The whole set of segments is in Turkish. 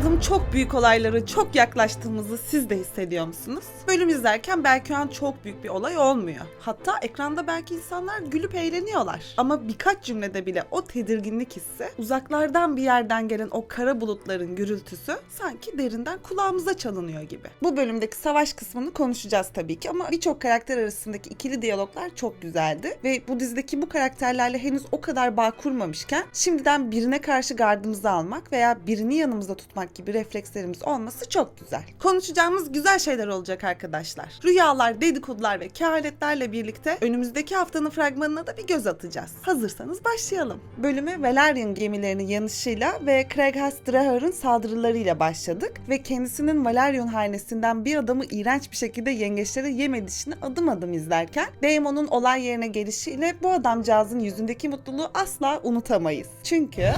adım çok büyük olaylara çok yaklaştığımızı siz de hissediyor musunuz? Bölüm izlerken belki o an çok büyük bir olay olmuyor. Hatta ekranda belki insanlar gülüp eğleniyorlar. Ama birkaç cümlede bile o tedirginlik hissi, uzaklardan bir yerden gelen o kara bulutların gürültüsü sanki derinden kulağımıza çalınıyor gibi. Bu bölümdeki savaş kısmını konuşacağız tabii ki ama birçok karakter arasındaki ikili diyaloglar çok güzeldi ve bu dizideki bu karakterlerle henüz o kadar bağ kurmamışken şimdiden birine karşı gardımızı almak veya birini yanımızda tutmak gibi reflekslerimiz olması çok güzel. Konuşacağımız güzel şeyler olacak arkadaşlar. Rüyalar, dedikodular ve kehaletlerle birlikte önümüzdeki haftanın fragmanına da bir göz atacağız. Hazırsanız başlayalım. Bölümü Valerian gemilerinin yanışıyla ve Kreghas Drahar'ın saldırılarıyla başladık ve kendisinin Valerian hanesinden bir adamı iğrenç bir şekilde yengeçlere yem edişini adım adım izlerken Daemon'un olay yerine gelişiyle bu adamcağızın yüzündeki mutluluğu asla unutamayız. Çünkü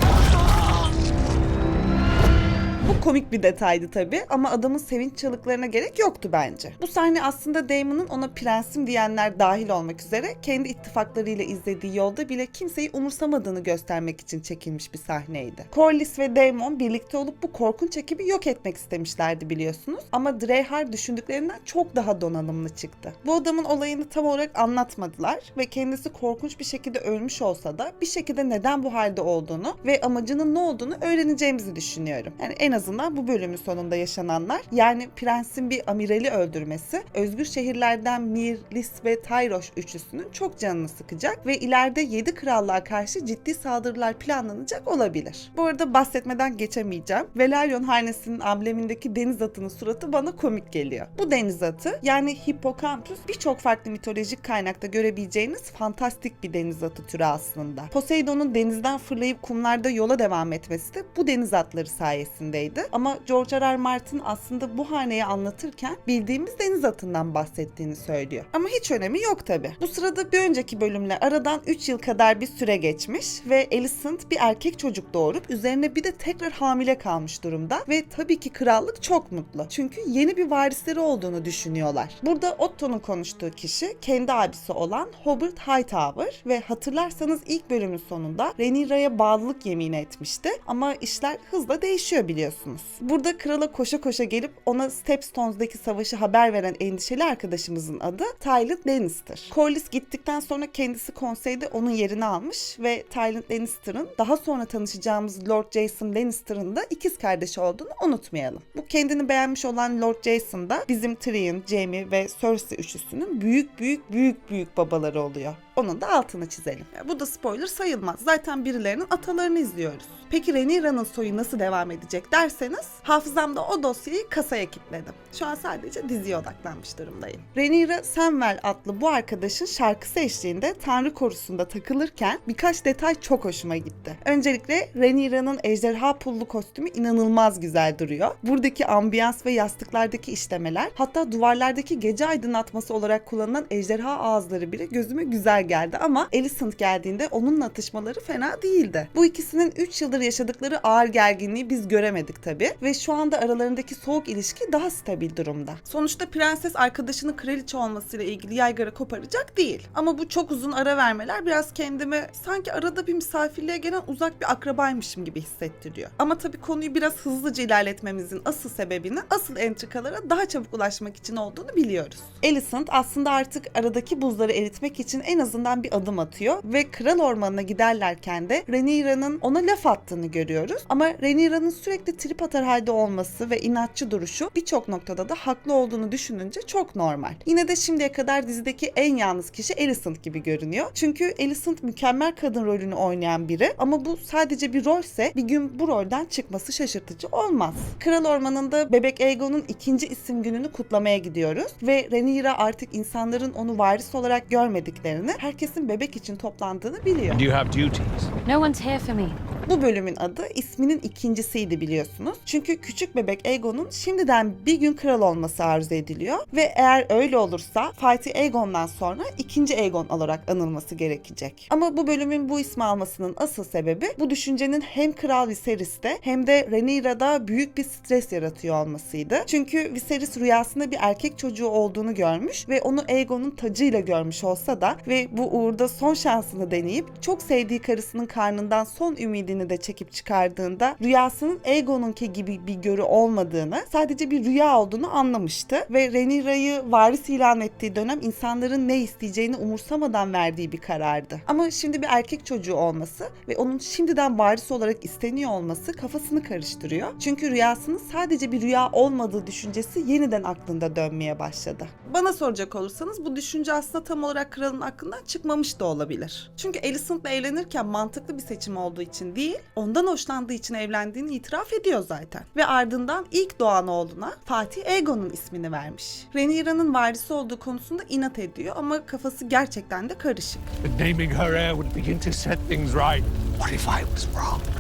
bu komik bir detaydı tabii ama adamın sevinç çığlıklarına gerek yoktu bence. Bu sahne aslında Damon'un ona prensim diyenler dahil olmak üzere kendi ittifaklarıyla izlediği yolda bile kimseyi umursamadığını göstermek için çekilmiş bir sahneydi. Corlys ve Daemon birlikte olup bu korkunç ekibi yok etmek istemişlerdi biliyorsunuz ama Dreyhar düşündüklerinden çok daha donanımlı çıktı. Bu adamın olayını tam olarak anlatmadılar ve kendisi korkunç bir şekilde ölmüş olsa da bir şekilde neden bu halde olduğunu ve amacının ne olduğunu öğreneceğimizi düşünüyorum. Yani en azından bu bölümün sonunda yaşananlar yani prensin bir amirali öldürmesi özgür şehirlerden Mir, Lis ve Tyroş üçlüsünün çok canını sıkacak ve ileride 7 krallığa karşı ciddi saldırılar planlanacak olabilir. Bu arada bahsetmeden geçemeyeceğim. Velaryon hanesinin amblemindeki deniz atının suratı bana komik geliyor. Bu deniz atı yani Hippocampus birçok farklı mitolojik kaynakta görebileceğiniz fantastik bir deniz atı türü aslında. Poseidon'un denizden fırlayıp kumlarda yola devam etmesi de bu deniz atları sayesindeydi. Ama George R. R. Martin aslında bu haneyi anlatırken bildiğimiz deniz atından bahsettiğini söylüyor. Ama hiç önemi yok tabi. Bu sırada bir önceki bölümle aradan 3 yıl kadar bir süre geçmiş ve Alicent bir erkek çocuk doğurup üzerine bir de tekrar hamile kalmış durumda ve tabii ki krallık çok mutlu. Çünkü yeni bir varisleri olduğunu düşünüyorlar. Burada Otto'nun konuştuğu kişi kendi abisi olan Hobart Hightower ve hatırlarsanız ilk bölümün sonunda Rhaenyra'ya bağlılık yemini etmişti ama işler hızla değişiyor biliyorsunuz. Burada krala koşa koşa gelip ona Stepstones'daki savaşı haber veren endişeli arkadaşımızın adı Tywin Lannister. Corlys gittikten sonra kendisi konseyde onun yerini almış ve Tywin Lannister'ın daha sonra tanışacağımız Lord Jason Lannister'ın da ikiz kardeşi olduğunu unutmayalım. Bu kendini beğenmiş olan Lord Jason da bizim Tyrion, Jaime ve Cersei üçlüsünün büyük büyük büyük büyük babaları oluyor. Onun da altını çizelim. Bu da spoiler sayılmaz. Zaten birilerinin atalarını izliyoruz. Peki Rhaenyra'nın soyu nasıl devam edecek derseniz hafızamda o dosyayı kasaya kilitledim. Şu an sadece diziye odaklanmış durumdayım. Rhaenyra Samwell adlı bu arkadaşın şarkısı eşliğinde Tanrı korusunda takılırken birkaç detay çok hoşuma gitti. Öncelikle Rhaenyra'nın ejderha pullu kostümü inanılmaz güzel duruyor. Buradaki ambiyans ve yastıklardaki işlemeler hatta duvarlardaki gece aydınlatması olarak kullanılan ejderha ağızları bile gözüme güzel geldi ama Alicent geldiğinde onunla atışmaları fena değildi. Bu ikisinin 3 yıldır yaşadıkları ağır gerginliği biz göremedik tabi ve şu anda aralarındaki soğuk ilişki daha stabil durumda. Sonuçta prenses arkadaşının kraliçe olmasıyla ilgili yaygara koparacak değil. Ama bu çok uzun ara vermeler biraz kendimi sanki arada bir misafirliğe gelen uzak bir akrabaymışım gibi hissettiriyor. Ama tabii konuyu biraz hızlıca ilerletmemizin asıl sebebini asıl entrikalara daha çabuk ulaşmak için olduğunu biliyoruz. Alicent aslında artık aradaki buzları eritmek için en azından bir adım atıyor ve kral ormanına giderlerken de Rhaenyra'nın ona laf attığını görüyoruz. Ama Rhaenyra'nın sürekli trip atar halde olması ve inatçı duruşu birçok noktada da haklı olduğunu düşününce çok normal. Yine de şimdiye kadar dizideki en yalnız kişi Alicent gibi görünüyor. Çünkü Alicent mükemmel kadın rolünü oynayan biri ama bu sadece bir rolse bir gün bu rolden çıkması şaşırtıcı olmaz. Kral Ormanı'nda bebek Aegon'un ikinci isim gününü kutlamaya gidiyoruz ve Rhaenyra artık insanların onu varis olarak görmediklerini, herkesin bebek için toplandığını biliyor. Do you have duties? No one's here for me. Bu bölümün adı isminin ikincisiydi biliyorsunuz. Çünkü küçük bebek Aegon'un şimdiden bir gün kral olması arzu ediliyor ve eğer öyle olursa Fighty Aegon'dan sonra ikinci Aegon olarak anılması gerekecek. Ama bu bölümün bu ismi almasının asıl sebebi bu düşüncenin hem Kral Viserys'te hem de Rhaenyra'da büyük bir stres yaratıyor olmasıydı. Çünkü Viserys rüyasında bir erkek çocuğu olduğunu görmüş ve onu Aegon'un tacıyla görmüş olsa da ve bu uğurda son şansını deneyip çok sevdiği karısının karnından son ümidi söylediğini de çekip çıkardığında rüyasının Aegon'unki gibi bir görü olmadığını, sadece bir rüya olduğunu anlamıştı ve Rhaenyra'yı varis ilan ettiği dönem insanların ne isteyeceğini umursamadan verdiği bir karardı. Ama şimdi bir erkek çocuğu olması ve onun şimdiden varis olarak isteniyor olması kafasını karıştırıyor. Çünkü rüyasının sadece bir rüya olmadığı düşüncesi yeniden aklında dönmeye başladı. Bana soracak olursanız bu düşünce aslında tam olarak kralın aklından çıkmamış da olabilir. Çünkü Alicent'la evlenirken mantıklı bir seçim olduğu için değil, ondan hoşlandığı için evlendiğini itiraf ediyor zaten. Ve ardından ilk doğan oğluna Fatih Aegon'un ismini vermiş. Rhaenyra'nın varisi olduğu konusunda inat ediyor ama kafası gerçekten de karışık. Naming her heir would begin to set things right. What if I was wrong?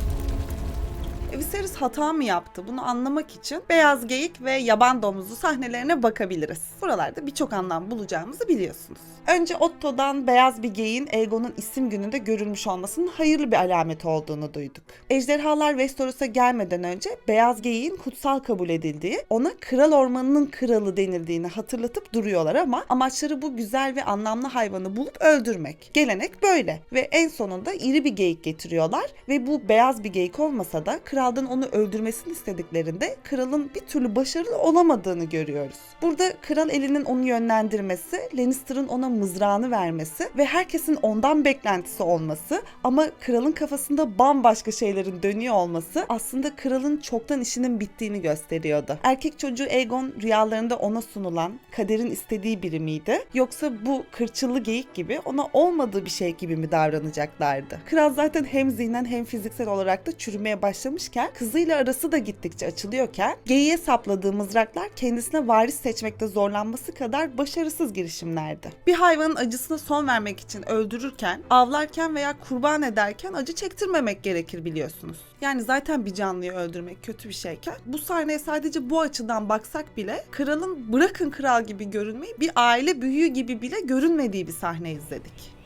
Viserys hata mı yaptı? Bunu anlamak için beyaz geyik ve yaban domuzu sahnelerine bakabiliriz. Buralarda birçok anlam bulacağımızı biliyorsunuz. Önce Otto'dan beyaz bir geyiğin Aegon'un isim gününde görülmüş olmasının hayırlı bir alamet olduğunu duyduk. Ejderhalar Westeros'a gelmeden önce beyaz geyiğin kutsal kabul edildiği, ona kral ormanının kralı denildiğini hatırlatıp duruyorlar ama amaçları bu güzel ve anlamlı hayvanı bulup öldürmek. Gelenek böyle ve en sonunda iri bir geyik getiriyorlar ve bu beyaz bir geyik olmasa da kraldan onu öldürmesini istediklerinde kralın bir türlü başarılı olamadığını görüyoruz. Burada kral elinin onu yönlendirmesi, Lannister'ın ona mızrağını vermesi ve herkesin ondan beklentisi olması ama kralın kafasında bambaşka şeylerin dönüyor olması aslında kralın çoktan işinin bittiğini gösteriyordu. Erkek çocuğu Aegon rüyalarında ona sunulan, kaderin istediği biri miydi? Yoksa bu kırçıllı geyik gibi ona olmadığı bir şey gibi mi davranacaklardı? Kral zaten hem zihnen hem fiziksel olarak da çürümeye başlamışken kızıyla arası da gittikçe açılıyorken geyiğe sapladığı mızraklar kendisine varis seçmekte zorlanması kadar başarısız girişimlerdi. Bir hayvanın acısına son vermek için öldürürken, avlarken veya kurban ederken acı çektirmemek gerekir biliyorsunuz. Yani zaten bir canlıyı öldürmek kötü bir şeyken bu sahneye sadece bu açıdan baksak bile kralın bırakın kral gibi görünmeyi bir aile büyüğü gibi bile görünmediği bir sahne izledik.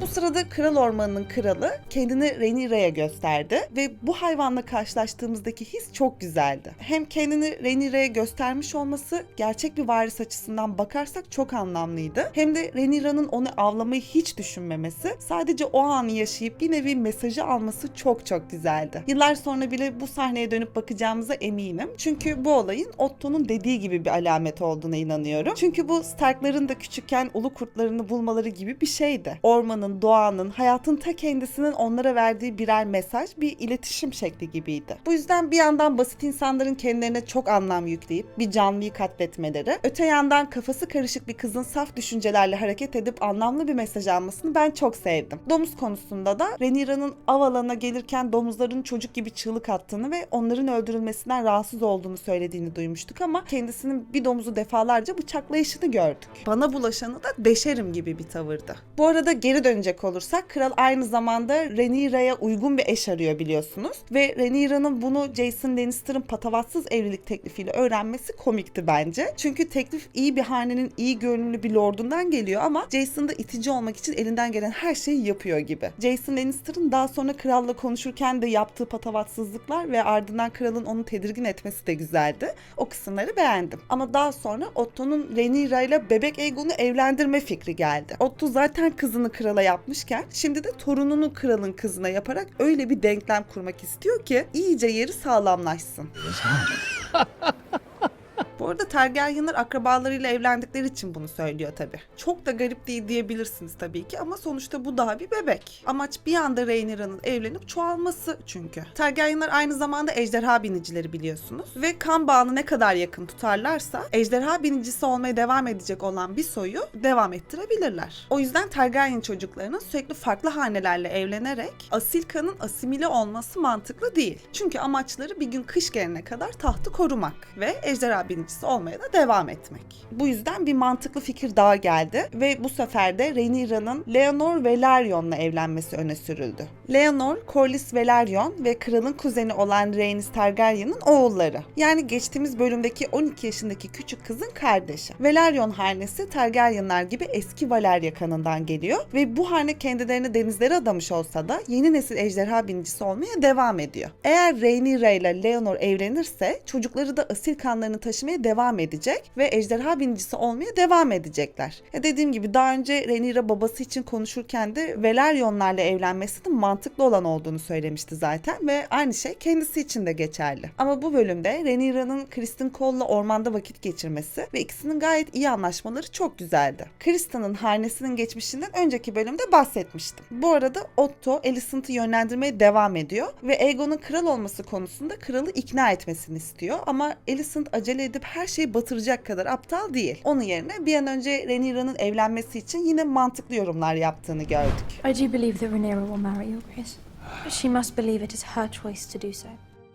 Bu sırada Kral Ormanı'nın kralı kendini Rhaenyra'ya gösterdi ve bu hayvanla karşılaştığımızdaki his çok güzeldi. Hem kendini Rhaenyra'ya göstermiş olması gerçek bir varis açısından bakarsak çok anlamlıydı. Hem de Rhaenyra'nın onu avlamayı hiç düşünmemesi, sadece o anı yaşayıp bir nevi mesajı alması çok çok güzeldi. Yıllar sonra bile bu sahneye dönüp bakacağımıza eminim. Çünkü bu olayın Otto'nun dediği gibi bir alamet olduğuna inanıyorum. Çünkü bu Stark'ların da küçükken ulu kurtlarını bulmaları gibi bir şeydi. Ormanın, doğanın, hayatın ta kendisinin onlara verdiği birer mesaj, bir iletişim şekli gibiydi. Bu yüzden bir yandan basit insanların kendilerine çok anlam yükleyip bir canlıyı katletmeleri, öte yandan kafası karışık bir kızın saf düşüncelerle hareket edip anlamlı bir mesaj almasını ben çok sevdim. Domuz konusunda da Rhaenyra'nın av alanına gelirken domuzların çocuk gibi çığlık attığını ve onların öldürülmesinden rahatsız olduğunu söylediğini duymuştuk ama kendisinin bir domuzu defalarca bıçaklayışını gördük. Bana bulaşanı da deşerim gibi bir tavırdı. Bu arada geri dönecek olursak kral aynı zamanda Rhaenyra'ya uygun bir eş arıyor biliyorsunuz ve Rhaenyra'nın bunu Jason Lannister'ın patavatsız evlilik teklifiyle öğrenmesi komikti bence. Çünkü teklif iyi bir hanenin iyi görünümlü bir lordundan geliyor ama Jason da itici olmak için elinden gelen her şeyi yapıyor gibi. Jason Lannister'ın daha sonra kralla konuşurken de yaptığı patavatsızlıklar ve ardından kralın onu tedirgin etmesi de güzeldi. O kısımları beğendim. Ama daha sonra Otto'nun Rhaenyra ile bebek Aegon'u evlendirme fikri geldi. Otto zaten kızını krala yapmışken şimdi de torununu kralın kızına yaparak öyle bir denklem kurmak istiyor ki iyice yeri sağlamlaşsın. Bu arada Targaryenlar akrabalarıyla evlendikleri için bunu söylüyor tabi. Çok da garip değil diyebilirsiniz tabii ki ama sonuçta bu daha bir bebek. Amaç bir anda Rhaenyra'nın evlenip çoğalması çünkü. Targaryenlar aynı zamanda ejderha binicileri biliyorsunuz. Ve kan bağını ne kadar yakın tutarlarsa ejderha binicisi olmaya devam edecek olan bir soyu devam ettirebilirler. O yüzden Targaryen çocuklarının sürekli farklı hanelerle evlenerek asil kanın asimile olması mantıklı değil. Çünkü amaçları bir gün kış gelene kadar tahtı korumak ve ejderha binicisi olmaya da devam etmek. Bu yüzden bir mantıklı fikir daha geldi ve bu sefer de Rhaenyra'nın Leonor Velarion'la evlenmesi öne sürüldü. Leonor, Corlys Velaryon ve kralın kuzeni olan Rhaenys Targaryen'ın oğulları. Yani geçtiğimiz bölümdeki 12 yaşındaki küçük kızın kardeşi. Velaryon hanesi Targaryenlar gibi eski Valerya kanından geliyor ve bu hane kendilerini denizlere adamış olsa da yeni nesil ejderha binicisi olmaya devam ediyor. Eğer Rhaenyra ile Leonor evlenirse çocukları da asil kanlarını taşımaya olmaya devam edecek ve ejderha binicisi olmaya devam edecekler. Ya dediğim gibi daha önce Rhaenyra babası için konuşurken de Velaryonlarla evlenmesinin mantıklı olan olduğunu söylemişti zaten ve aynı şey kendisi için de geçerli. Ama bu bölümde Rhaenyra'nın Kristen Cole'la ormanda vakit geçirmesi ve ikisinin gayet iyi anlaşmaları çok güzeldi. Kristen'ın hanesinin geçmişinden önceki bölümde bahsetmiştim. Bu arada Otto Alicent'ı yönlendirmeye devam ediyor ve Aegon'un kral olması konusunda kralı ikna etmesini istiyor ama Alicent acele edip her şeyi batıracak kadar aptal değil. Onun yerine bir an önce Rhaenyra'nın evlenmesi için yine mantıklı yorumlar yaptığını gördük. I do believe that Rhaenyra will marry you, Chris. She must believe it is her choice to do so.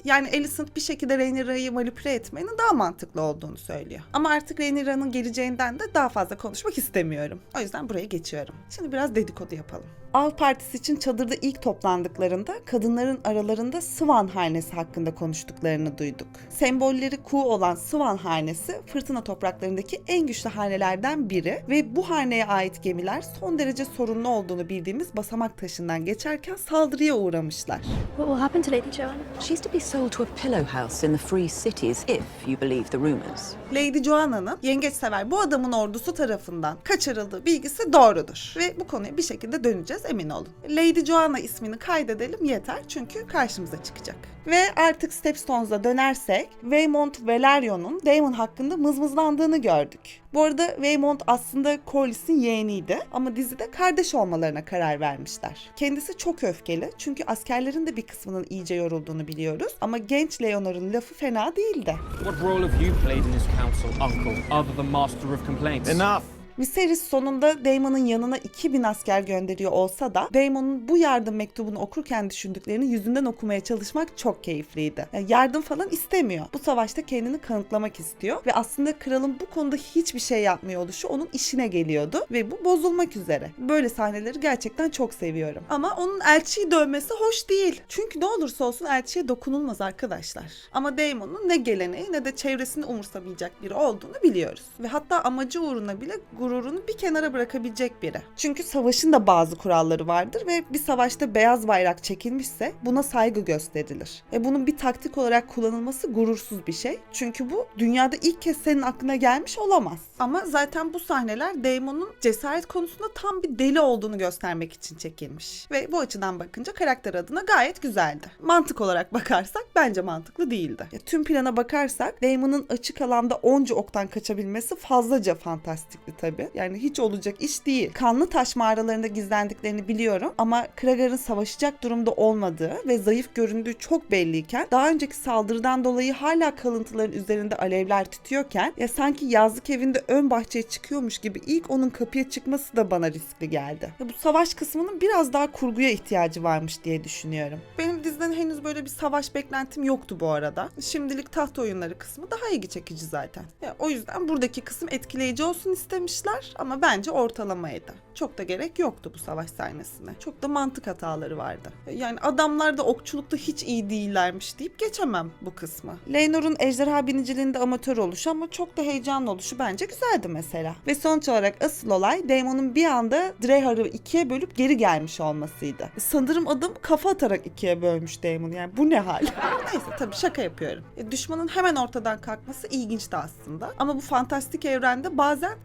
Yani Alicent bir şekilde Rhaenyra'yı manipüle etmenin daha mantıklı olduğunu söylüyor. Ama artık Rhaenyra'nın geleceğinden de daha fazla konuşmak istemiyorum. O yüzden buraya geçiyorum. Şimdi biraz dedikodu yapalım. Av Partisi için çadırda ilk toplandıklarında kadınların aralarında Swan hanesi hakkında konuştuklarını duyduk. Sembolleri kuğu olan Swan hanesi fırtına topraklarındaki en güçlü hanelerden biri ve bu haneye ait gemiler son derece sorunlu olduğunu bildiğimiz basamak taşından geçerken saldırıya uğramışlar. What will happen to Lady Joanna? She's to be sold to a pillow house in the Free Cities if you believe the rumours. Lady Joanna'nın yengeç sever bu adamın ordusu tarafından kaçırıldığı bilgisi doğrudur. Ve bu konuya bir şekilde döneceğiz emin olun. Lady Joanna ismini kaydedelim yeter çünkü karşımıza çıkacak. Ve artık Stepstones'a dönersek Waymont Velaryon'un Daemon hakkında mızmızlandığını gördük. Bu arada Waymont aslında Corlys'in yeğeniydi ama dizide kardeş olmalarına karar vermişler. Kendisi çok öfkeli çünkü askerlerin de bir kısmının iyice yorulduğunu biliyoruz ama genç Leonor'un lafı fena değildi. What role have you played in this council, Uncle, other than Master of Complaints? Enough. Viserys sonunda Daemon'un yanına 2000 asker gönderiyor olsa da Daemon'un bu yardım mektubunu okurken düşündüklerini yüzünden okumaya çalışmak çok keyifliydi. Yani yardım falan istemiyor. Bu savaşta kendini kanıtlamak istiyor ve aslında kralın bu konuda hiçbir şey yapmıyor oluşu onun işine geliyordu ve bu bozulmak üzere. Böyle sahneleri gerçekten çok seviyorum. Ama onun elçiyi dövmesi hoş değil. Çünkü ne olursa olsun elçiye dokunulmaz arkadaşlar. Ama Daemon'un ne geleneği ne de çevresini umursamayacak biri olduğunu biliyoruz. Ve hatta amacı uğruna bile gururunu bir kenara bırakabilecek biri. Çünkü savaşın da bazı kuralları vardır ve bir savaşta beyaz bayrak çekilmişse buna saygı gösterilir. Ve bunun bir taktik olarak kullanılması gurursuz bir şey. Çünkü bu dünyada ilk kez senin aklına gelmiş olamaz. Ama zaten bu sahneler Daemon'un cesaret konusunda tam bir deli olduğunu göstermek için çekilmiş. Ve bu açıdan bakınca karakter adına gayet güzeldi. Mantık olarak bakarsak bence mantıklı değildi. Ya, tüm plana bakarsak Daemon'un açık alanda onca oktan kaçabilmesi fazlaca fantastikti tabii. Yani hiç olacak iş değil. Kanlı taş mağaralarında gizlendiklerini biliyorum ama Kragar'ın savaşacak durumda olmadığı ve zayıf göründüğü çok belliyken daha önceki saldırıdan dolayı hala kalıntıların üzerinde alevler tütüyorken ya sanki yazlık evinde ön bahçeye çıkıyormuş gibi ilk onun kapıya çıkması da bana riskli geldi. Ya bu savaş kısmının biraz daha kurguya ihtiyacı varmış diye düşünüyorum. Benim diziden henüz böyle bir savaş beklentim yoktu bu arada. Şimdilik taht oyunları kısmı daha ilgi çekici zaten. Ya o yüzden buradaki kısım etkileyici olsun istemişler ama bence ortalamaydı. Çok da gerek yoktu bu savaş sahnesine. Çok da mantık hataları vardı. Yani adamlar da okçulukta hiç iyi değillermiş deyip geçemem bu kısmı. Leynor'un ejderha biniciliğinde amatör oluşu ama çok da heyecanlı oluşu bence güzeldi mesela. Ve sonuç olarak asıl olay Daemon'un bir anda Drehar'ı ikiye bölüp geri gelmiş olmasıydı. Sanırım adam kafa atarak ikiye bölmüş Daemon. Yani bu ne hal? Neyse tabii şaka yapıyorum. E, düşmanın hemen ortadan kalkması ilginçti aslında. Ama bu fantastik evrende bazen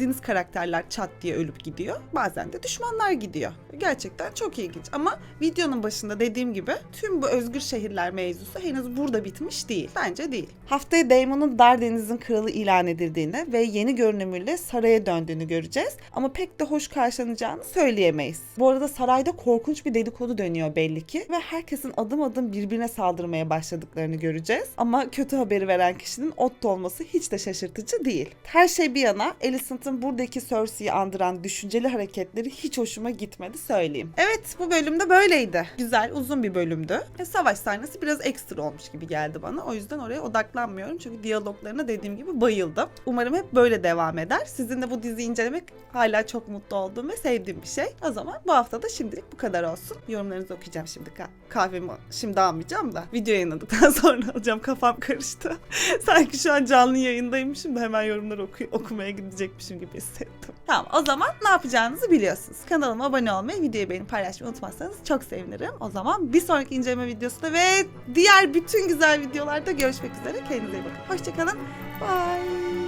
desteklediğiniz karakterler çat diye ölüp gidiyor. Bazen de düşmanlar gidiyor. Gerçekten çok ilginç. Ama videonun başında dediğim gibi tüm bu özgür şehirler mevzusu henüz burada bitmiş değil. Bence değil. Haftaya Daemon'un Dardeniz'in kralı ilan edildiğini ve yeni görünümüyle saraya döndüğünü göreceğiz. Ama pek de hoş karşılanacağını söyleyemeyiz. Bu arada sarayda korkunç bir dedikodu dönüyor belli ki ve herkesin adım adım birbirine saldırmaya başladıklarını göreceğiz. Ama kötü haberi veren kişinin Otto olması hiç de şaşırtıcı değil. Her şey bir yana Alicent'ın buradaki Cersei'yi andıran düşünceli hareketleri hiç hoşuma gitmedi söyleyeyim. Evet bu bölümde böyleydi. Güzel uzun bir bölümdü. E, savaş sahnesi biraz ekstra olmuş gibi geldi bana. O yüzden oraya odaklanmıyorum. Çünkü diyaloglarına dediğim gibi bayıldım. Umarım hep böyle devam eder. Sizin de bu diziyi incelemek hala çok mutlu olduğum ve sevdiğim bir şey. O zaman bu hafta da şimdilik bu kadar olsun. Yorumlarınızı okuyacağım şimdi. Ka- kahvemi şimdi almayacağım da video yayınladıktan sonra alacağım. Kafam karıştı. Sanki şu an canlı yayındaymışım da hemen yorumları oku- okumaya gidecekmişim gibi hissettim. Tamam o zaman ne yapacağınızı biliyorsunuz. Kanalıma abone olmayı, videoyu beğenip paylaşmayı unutmazsanız çok sevinirim. O zaman bir sonraki inceleme videosunda ve diğer bütün güzel videolarda görüşmek üzere. Kendinize iyi bakın. Hoşçakalın. Bye.